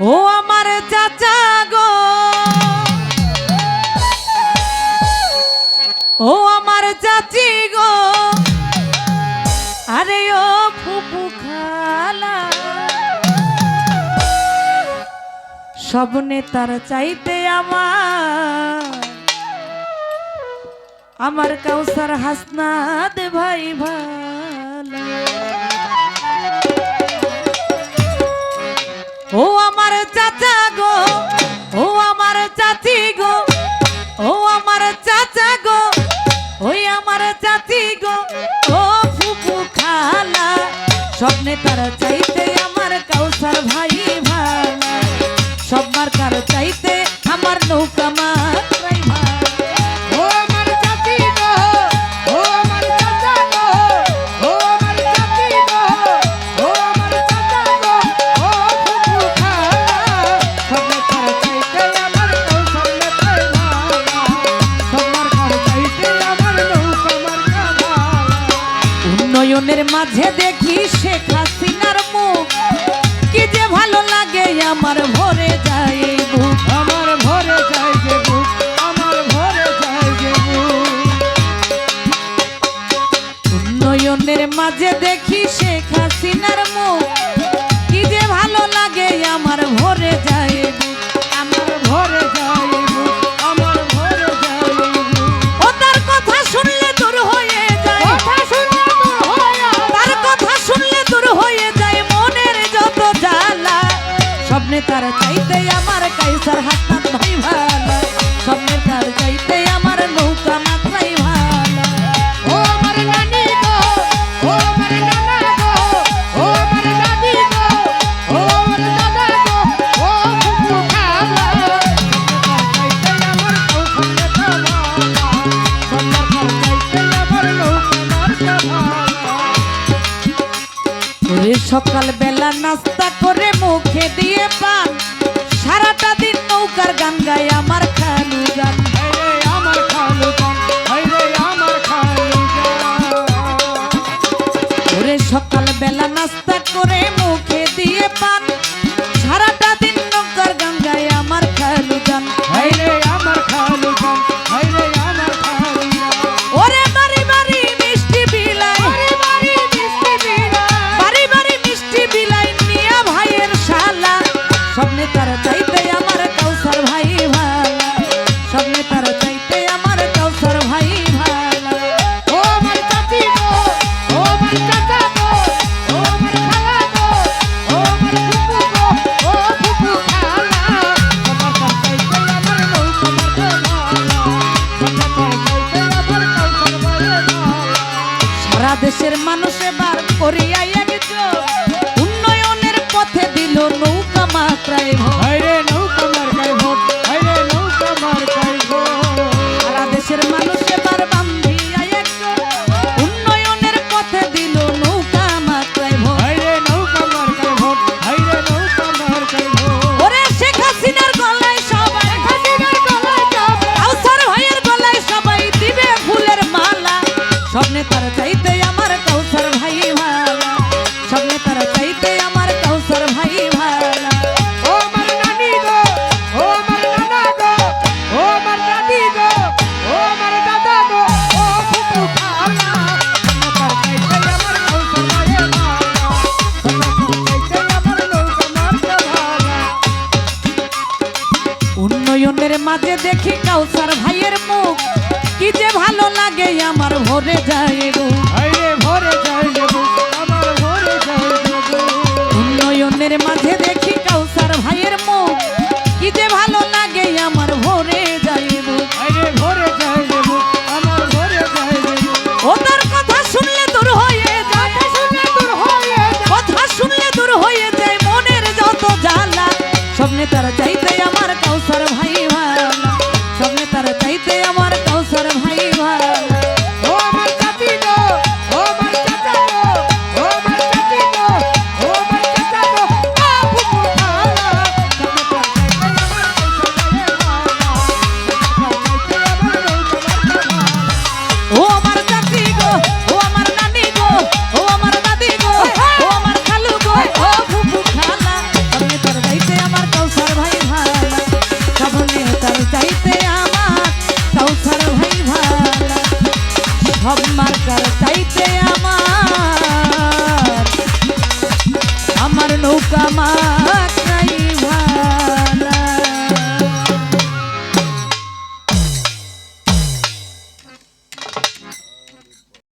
ও আমার চাচা গো। ও আমার চাচি গো। আরে ও ফুপু খালা। সব নেতার চাইতে আমার। আমার কাউসার হাসনাদ ভাই ভালা। স্বপ্নে তারা চাইতে আমার কাউসার ভাই। মাঝে দেখি শেখ হাসিনার মুখ। কি যে ভালো লাগে, আমার ভরে যায় আমার যায় আমার যায় মাঝে দেখি শেখ হাসিনার মুখ। করে সকাল বেলা নাস্তা করে মুখে দিয়ে পান। সারাটা দিন নৌকার গান গায় আমার খানু গান দেশের মানুষে বার করিয়াই একজন উন্নয়নের পথে দিল নৌকা মাত্রায় ভোর। পেছনের মাঝে দেখি কাউসার ভাইয়ের মুখ। কি যে ভালো লাগে আমার ভরে যায় গো ভরে যায় আমার ভরে যায় উন্নয়নের মাঝে দেখি কাউসার ভাইয়ের মুখ। কি যে ভালো লাগে আমার ভরে যায় গো ভরে যায় আমার ভরে যায় আমার